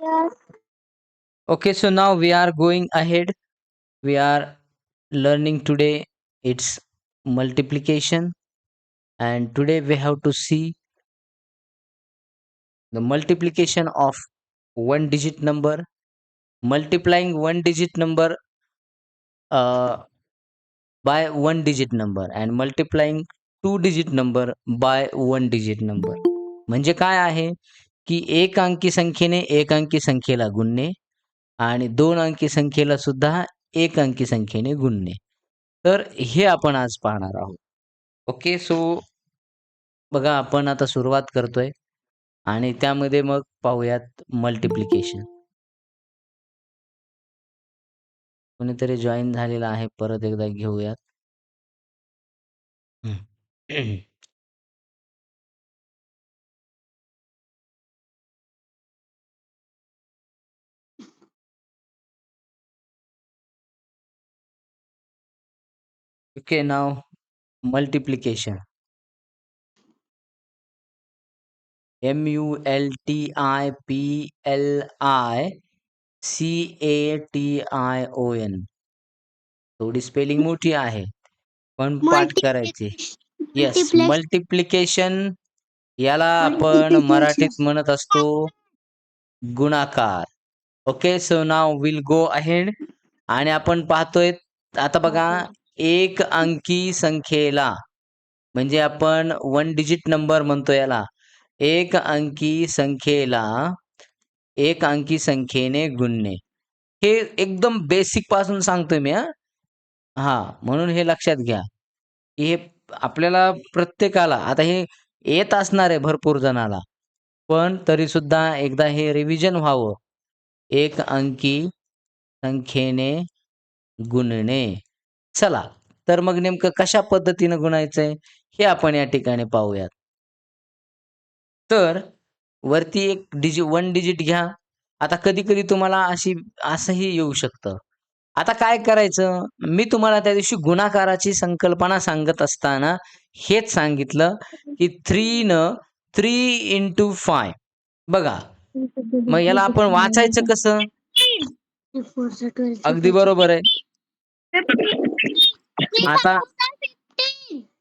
Yes. Okay, so now we are going ahead. We are learning today its multiplication, and today we have to see the multiplication of one digit number, multiplying one digit number uh, by one digit number, and multiplying two digit number by one digit number. म्हणजे काय आहे की एक अंकी संख्येने एक अंकी संख्येला गुणणे आणि दोन अंकी संख्येला सुद्धा एक अंकी संख्येने गुणणे. तर हे आपण आज पाहणार आहोत. ओके सो बघा आपण आता सुरुवात करतोय आणि त्यामध्ये मग पाहूयात मल्टिप्लिकेशन कोणीतरी जॉईन झालेला आहे परत एकदा घेऊयात. Okay, now multiplication. M U L T I P L I C A T I O N. थोडी स्पेलिंग मोठी आहे पण पाठ करायची येस मल्टिप्लिकेशन याला आपण. मराठीत म्हणत असतो गुणाकार okay so now will go ahead आणि आपण पाहतोय आता बघा एक अंकी संख्येला. म्हणजे आपण वन डिजिट नंबर म्हणतो याला. एक अंकी संख्येला एक अंकी संख्येने गुणणे. हे एकदम बेसिकपासून सांगतोय मी हा. हा म्हणून हे लक्षात घ्या. की हे आपल्याला प्रत्येकाला आता हे येत असणार आहे भरपूर जणाला. पण तरी सुद्धा एकदा हे रिव्हिजन व्हावं. एक अंकी संख्येने गुणणे. चला तर मग नेमकं कशा पद्धतीनं गुणायचंय हे आपण या ठिकाणी पाहूयात. तर वरती एक डिजिट वन डिजिट घ्या. आता कधी कधी तुम्हाला अशी असंही येऊ शकतं. आता काय करायचं? मी तुम्हाला त्या दिवशी गुणाकाराची संकल्पना सांगत असताना हेच सांगितलं की थ्री न थ्री इंटू फाय बघा. मग याला आपण वाचायचं कसं? अगदी बरोबर आहे. आता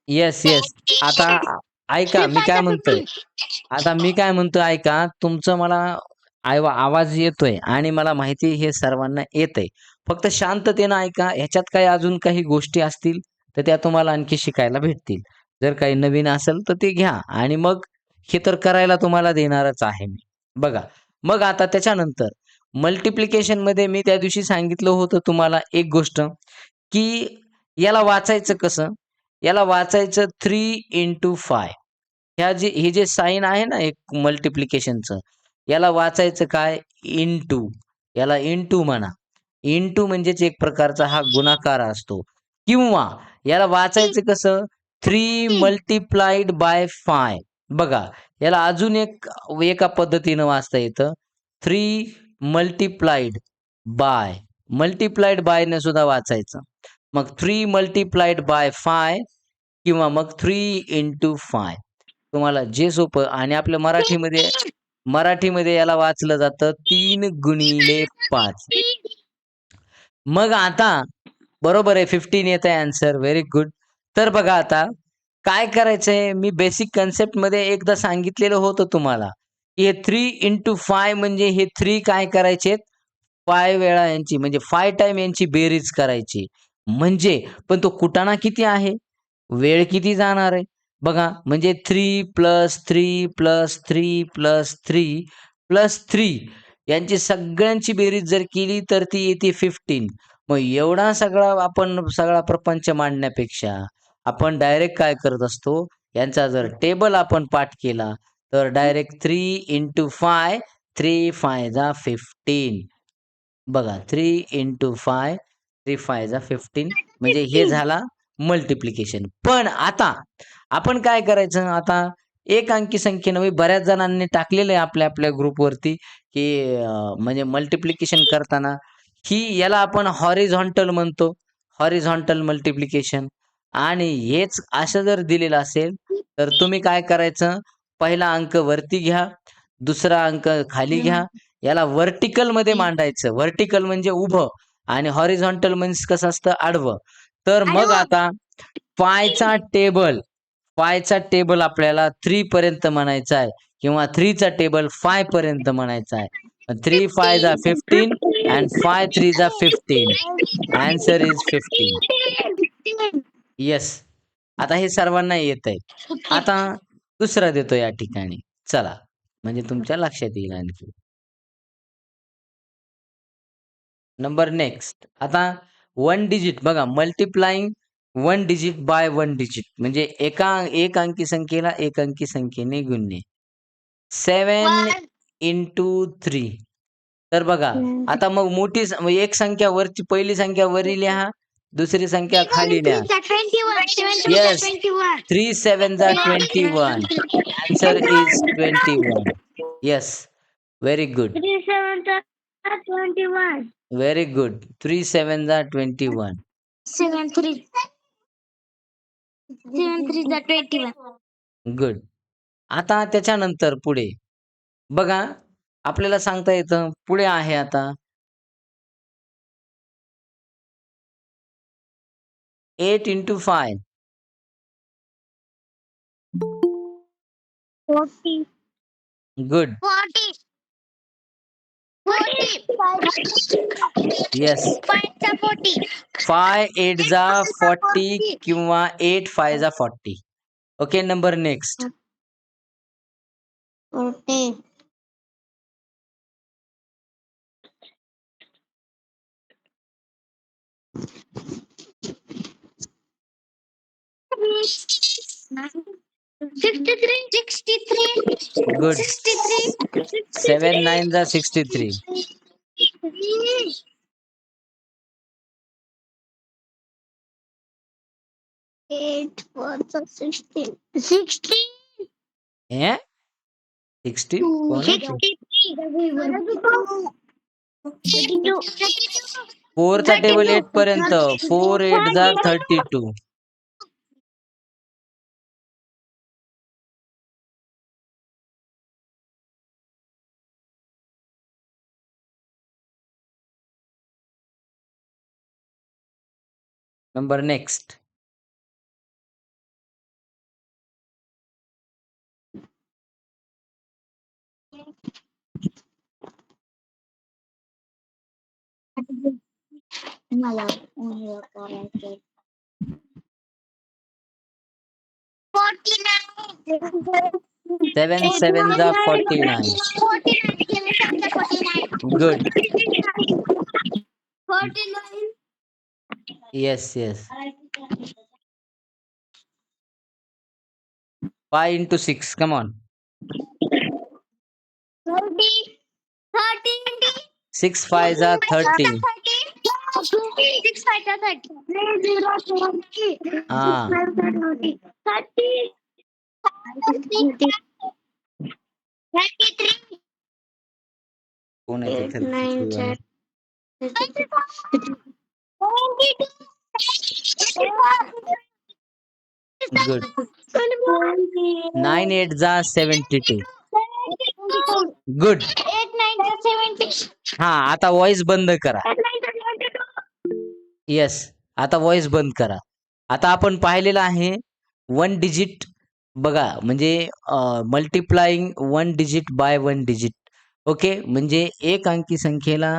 येस येस आता ऐका मी काय म्हणतोय? आता मी काय म्हणतोय ऐका तुमचं मला आवाज येतोय आणि मला माहिती हे सर्वांना येतंय. फक्त शांततेनं ऐका ह्याच्यात काही अजून काही गोष्टी असतील तर त्या तुम्हाला आणखी शिकायला भेटतील. जर काही नवीन असेल तर ते घ्या. आणि मग हे तर करायला तुम्हाला देणारच आहे मी. बघा मग आता त्याच्यानंतर मल्टिप्लिकेशनमध्ये मी त्या दिवशी सांगितलं होतं तुम्हाला एक गोष्ट की याला वाचायचं कसं? याला वाचायचं थ्री इंटू फाय ह्या जे हे जे साईन आहे ना एक मल्टिप्लिकेशनचं याला वाचायचं काय? इंटू याला इंटू म्हणा. इंटू म्हणजेच एक प्रकारचा हा गुणाकार असतो. किंवा याला वाचायचं कसं? थ्री मल्टिप्लाइड बाय फाय बघा याला अजून एक एका पद्धतीनं वाचता येतं. थ्री मल्टिप्लाइड बाय मल्टिप्लाइड बायने सुद्धा वाचायचं. मग थ्री मल्टिप्लाइड बाय फाय किंवा मग थ्री इंटू फाय तुम्हाला जे सोपं आणि आपल्या मराठीमध्ये मराठीमध्ये याला वाचलं जातं तीन गुणिले पाच. मग आता बरोबर आहे फिफ्टीन येत आहे आन्सर व्हेरी गुड तर बघा आता काय करायचंय? मी बेसिक कन्सेप्टमध्ये एकदा सांगितलेलं होतं तुम्हाला. हे थ्री इंटू फाय म्हणजे हे थ्री काय करायचे? फाय वेळा यांची म्हणजे फाय टाइम यांची बेरीज करायची. म्हणजे पण तो कुटाणा किती आहे? वेळ किती जाणार आहे? बघा म्हणजे three plus three plus three plus three plus three यांची सगळ्यांची बेरीज जर केली तर ती येते फिफ्टीन मग एवढा सगळा आपण सगळा प्रपंच मांडण्यापेक्षा आपण डायरेक्ट काय करत असतो? यांचा जर टेबल आपण पाठ केला तर direct three into five three five जा फिफ्टीन बघा three into five three five जा फिफ्टीन म्हणजे हे झाला मल्टिप्लिकेशन पण आता आपण काय करायचं? आता एक अंकी संख्येनं बऱ्याच जणांनी टाकलेलं आहे आपल्या आपल्या ग्रुपवरती की म्हणजे मल्टिप्लिकेशन करताना. ही याला आपण हॉरिझॉन्टल म्हणतो. हॉरिझॉन्टल मल्टिप्लिकेशन आणि हेच असं जर दिलेलं असेल तर तुम्ही काय करायचं? पहिला अंक वरती घ्या दुसरा अंक खाली घ्या. याला व्हर्टिकलमध्ये मांडायचं. व्हर्टिकल म्हणजे उभं आणि हॉरिझॉन्टल म्हणजे कसं असतं? आडवं. तर मग. आता पायचा टेबल पायचा टेबल आपल्याला थ्री पर्यंत म्हणायचा आहे किंवा थ्रीचा टेबल फाय पर्यंत म्हणायचा आहे. थ्री फाय जा फिफ्टीन अँड फाय थ्री जा फिफ्टीन Answer is 15. येस आता हे सर्वांना येत आहे आता दुसरा देतो या ठिकाणी. चला म्हणजे तुमच्या लक्षात येईल आणखी. नंबर नेक्स्ट आता वन डिजिट बघा multiplying one digit by one digit म्हणजे एका एक अंकी संख्येला एक अंकी संख्येने गुणणे. सेवन इंटू थ्री तर बघा आता मग मोठी एक संख्या वरची पहिली संख्या वरी लिहा. दुसरी संख्या खाली लिहा Yes. थ्री सेवन जा twenty one answer is twenty one yes very good very good three seven जा twenty one Seven three. Seven three is twenty one. Good आता त्याच्यानंतर पुढे. बघा आपल्याला सांगता येतं पुढे आहे आता. 8 into 5? 40. Good. 40. 40. Yes. 5 is 40. 5 8 is 40 8 5 is 40. Okay, number next. 40. Sixty three sixty three good sixty three seven nine जा sixty three four sixteen table eight पर्यंत. फोर एट जा thirty two Number next. Seven, Seven sevens are forty nine. Good. Forty nine. Yes, yes. 5 into 6, come on. 30. 30. 6 5s are 30. 6 5 are 30. Ah. 30. 30. 33. कोण 9 4. Good nine eight जा seventy two good हा आता voice बंद करा. Yes आता voice बंद करा. आता आपण पाहिलेलं आहे वन डिजिट बघा म्हणजे multiplying one digit by one digit okay म्हणजे एक अंकी संख्येला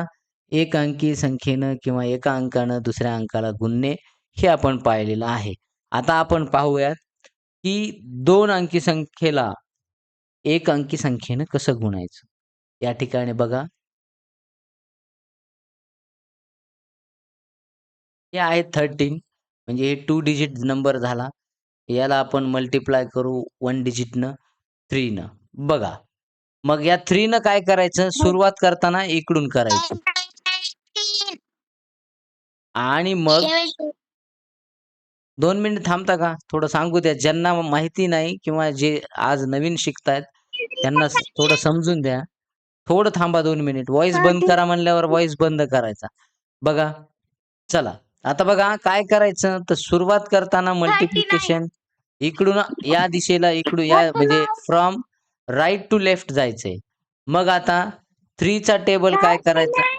एक अंकी संख्येनं किंवा एका अंकानं दुसऱ्या अंकाला गुणणे हे आपण पाहिलेलं आहे. आता आपण पाहूयात की दोन अंकी संख्येला एक अंकी संख्येनं कसं गुणायचं? या ठिकाणी बघा. हे आहे थर्टीन म्हणजे हे टू डिजिट नंबर झाला. याला आपण मल्टिप्लाय करू वन डिजिटनं थ्रीनं बघा. मग या थ्रीनं काय करायचं? सुरुवात करताना इकडून करायचं. आणि मग दोन मिनिट थांबता का? थोडं सांगू द्या. ज्यांना माहिती नाही किंवा जे आज नवीन शिकतायत त्यांना थोडं समजून द्या. थोडं थांबा दोन मिनिट. व्हॉइस बंद करा म्हणल्यावर व्हॉइस बंद करायचा. बघा चला. आता बघा काय करायचं? तर सुरुवात करताना मल्टिप्लिकेशन इकडून या दिशेला इकडून या म्हणजे फ्रॉम राईट टू लेफ्ट जायचंय. मग आता थ्रीचा टेबल काय करायचा?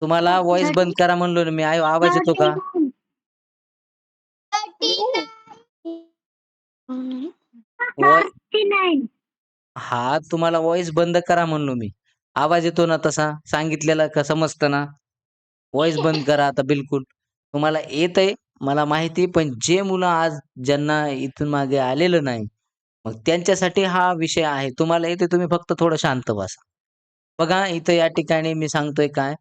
तुम्हाला व्हॉइस बंद करा म्हणलो ना मी. आय- आवाज येतो का? हा तुम्हाला व्हॉइस बंद करा म्हणलो मी. आवाज येतो ना तसा. सांगितलेला का समजतं ना? व्हॉइस बंद करा आता बिलकुल. तुम्हाला येत आहे मला माहिती आहे, पण जे मुलं आज ज्यांना इथून मागे आलेलं नाही मग त्यांच्यासाठी हा विषय आहे. तुम्हाला येते तुम्ही फक्त थोडं शांत बसा. बघा इथं या ठिकाणी मी सांगतोय काय?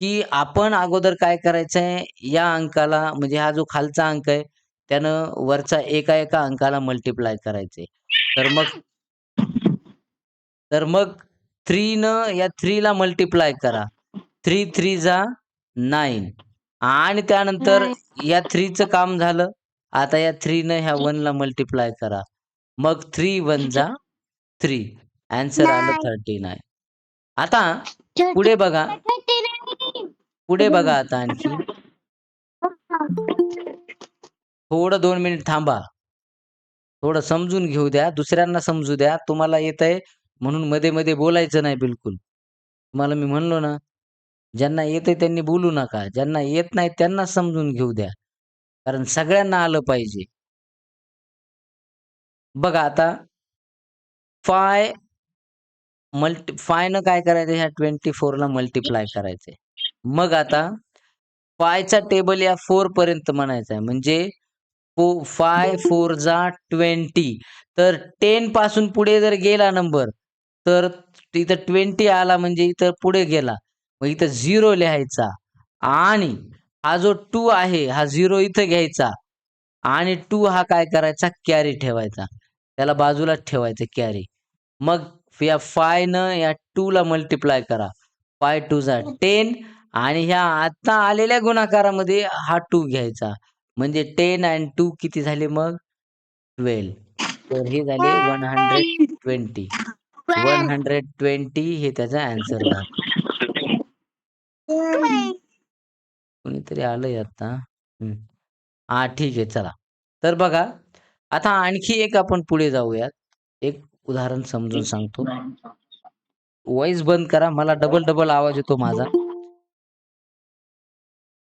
की आपण अगोदर काय करायचंय? या अंकाला म्हणजे हा जो खालचा अंक आहे त्यानं वरचा एका एका अंकाला मल्टिप्लाय करायचंय. तर मग तर मग थ्री न या थ्रीला मल्टिप्लाय करा. थ्री थ्री जा नाईन. आणि त्यानंतर या थ्रीचं काम झालं. आता या थ्री न ह्या वन ला मल्टिप्लाय करा. मग थ्री वन जा थ्री अँसर आलं थर्टी नाईन आता पुढे बघा. पुढे बघा आता आणखी. थोडं दोन मिनिट थांबा. थोडं समजून घेऊ द्या. दुसऱ्यांना समजू द्या. तुम्हाला येत आहे म्हणून मध्ये मध्ये बोलायचं नाही बिलकुल. तुम्हाला मी म्हणलो ना ज्यांना येते त्यांनी बोलू नका. ज्यांना येत नाही त्यांना समजून घेऊ द्या. कारण सगळ्यांना आलं पाहिजे. बघा आता फाय मल्टी फायनं काय करायचं? ह्या ट्वेंटी फोरला मल्टिप्लाय करायचंय. मग आता फायचा टेबल या फोर पर्यंत म्हणायचा आहे. म्हणजे फाय फोर जा ट्वेंटी तर टेन पासून पुढे जर गेला नंबर तर इथं ट्वेंटी आला म्हणजे इथं पुढे गेला. मग इथं झिरो लिहायचा. आणि हा जो टू आहे हा झिरो इथं घ्यायचा. आणि टू हा काय करायचा? कॅरी ठेवायचा. त्याला बाजूलाच ठेवायचं कॅरी मग या फाय न या टू ला मल्टिप्लाय करा. फाय टू झा टेन आणि ह्या आता आलेल्या गुणाकारामध्ये हा टू घ्यायचा. म्हणजे टेन अँड टू किती झाले मग? ट्वेल्व तर हे झाले one hundred twenty one hundred twenty हे त्याचा अँसर झाला कोणीतरी आलंय आता. हा ठीक आहे चला. तर बघा आता आणखी एक आपण पुढे जाऊयात. एक उदाहरण समजून सांगतो. व्हॉइस बंद करा मला डबल डबल आवाज येतो माझा.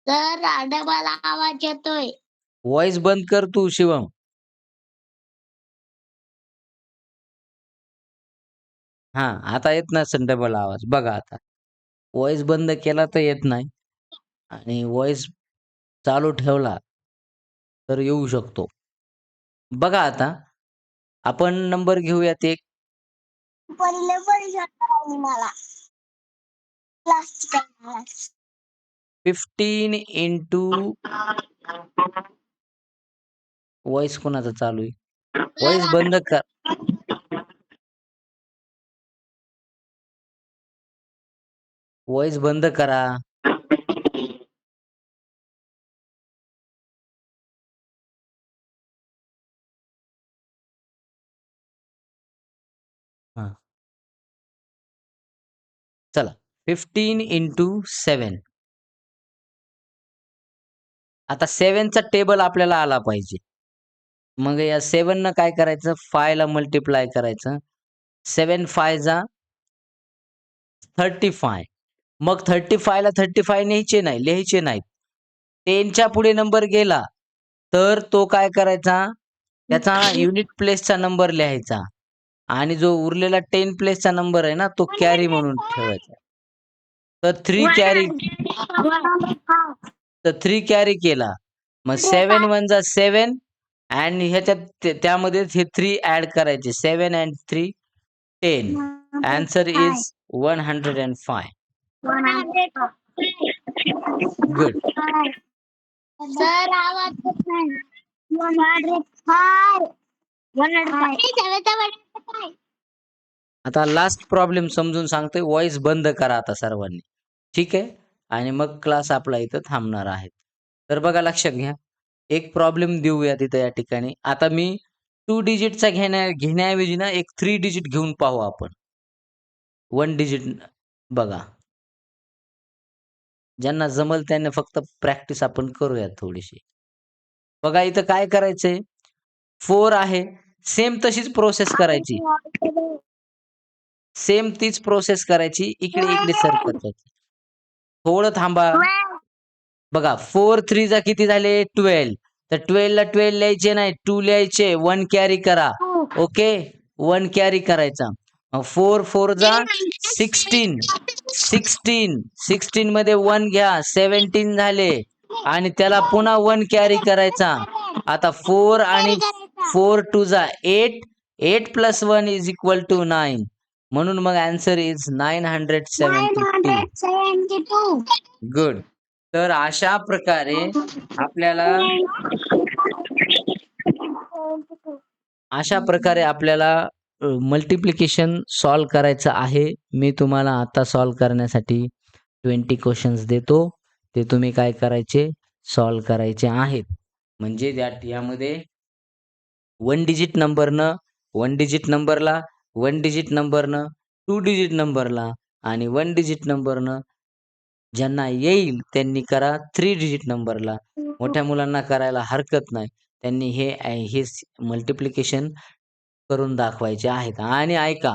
तर डबल आवाज येतोय. व्हॉइस बंद कर तू शिवम. हा आता येत नसेल डबल आवाज. बघा आता. व्हॉइस बंद केला तर येत नाही. आणि व्हॉइस चालू ठेवला तर येऊ शकतो. बघा आता. आपण नंबर घेऊयात एक. पहिले पण मला. फिफ्टीन इंटू व्हॉइस कोणाचा चालू आहे? व्हॉइस बंद कर. व्हॉइस बंद करा. फिफ्टीन इंटू सेवन आता सेव्हनचा टेबल आपल्याला आला पाहिजे. मग या सेवन न काय करायचं? फाय ला मल्टिप्लाय करायचं. सेवन फाय जा थर्टी फाय मग थर्टी फायला थर्टी फाय न्यायचे नाही लिहायचे नाहीत. टेनच्या पुढे नंबर गेला तर तो काय करायचा? त्याचा युनिट प्लेसचा नंबर लिहायचा. आणि जो उरलेला टेन प्लेसचा नंबर आहे ना तो कॅरी म्हणून ठेवायचा. तर थ्री कॅरी तर थ्री कॅरी केला. मग सेवन वन जा सेवन अँड ह्याच्यात त्यामध्ये हे थ्री ऍड करायचे. Seven and three ten answer is one hundred and five good आता लास्ट प्रॉब्लेम समजून सांगतोय. व्हॉइस बंद करा आता सर्वांनी. ठीक आहे? आणि मग क्लास आपला इथं थांबणार आहे. तर बघा लक्षात घ्या. एक प्रॉब्लेम देऊया तिथं या ठिकाणी. आता मी टू डिजिटचा घेण्या घेण्याऐवजी ना एक थ्री डिजिट घेऊन पाहू आपण. वन डिजिट बघा. ज्यांना जमल त्यांना फक्त प्रॅक्टिस आपण करूया थोडीशी. बघा इथं काय करायचंय? फोर आहे. सेम तशीच प्रोसेस करायची. सेम तीच प्रोसेस करायची. इकडे इकडे सरकत थोडं थांबा. बघा फोर थ्री चा किती झाले? ट्वेल्व तर ट्वेल्व ला ट्वेल्व लिहायचे नाही टू लिहायचे. वन कॅरी करा. ओके वन कॅरी करायचा. फोर फोर जा. सिक्स्टीन सिक्स्टीन सिक्स्टीन मध्ये वन घ्या. सेव्हन्टीन झाले. आणि त्याला पुन्हा वन कॅरी करायचा. आता फोर आणि फोर टू जा. Eight eight plus one is equal to nine म्हणून मग answer is nine hundred seventy two good तर अशा प्रकारे आपल्याला अशा प्रकारे आपल्याला मल्टिप्लिकेशन सॉल्व करायचं आहे. मी तुम्हाला आता सॉल्व करण्यासाठी ट्वेंटी क्वेश्चन्स देतो. ते तुम्ही काय करायचे? सॉल्व करायचे आहेत. म्हणजे त्या यामध्ये वन डिजिट नंबरनं वन डिजिट नंबरला वन डिजिट नंबरनं टू डिजिट नंबरला आणि वन डिजिट नंबरनं ज्यांना येईल त्यांनी करा थ्री डिजिट नंबरला. मोठ्या मुलांना करायला हरकत नाही. त्यांनी हे हे मल्टिप्लिकेशन करून दाखवायचे आहेत. आणि ऐका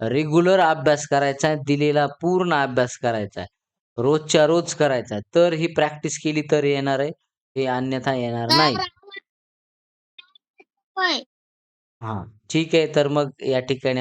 रेग्युलर अभ्यास करायचा आहे दिलेला पूर्ण अभ्यास करायचा आहे. रोजच्या रोज करायचा तर ही प्रॅक्टिस केली तर येणार आहे हे अन्यथा येणार नाही. हा. ठीक आहे तर मग या ठिकाणी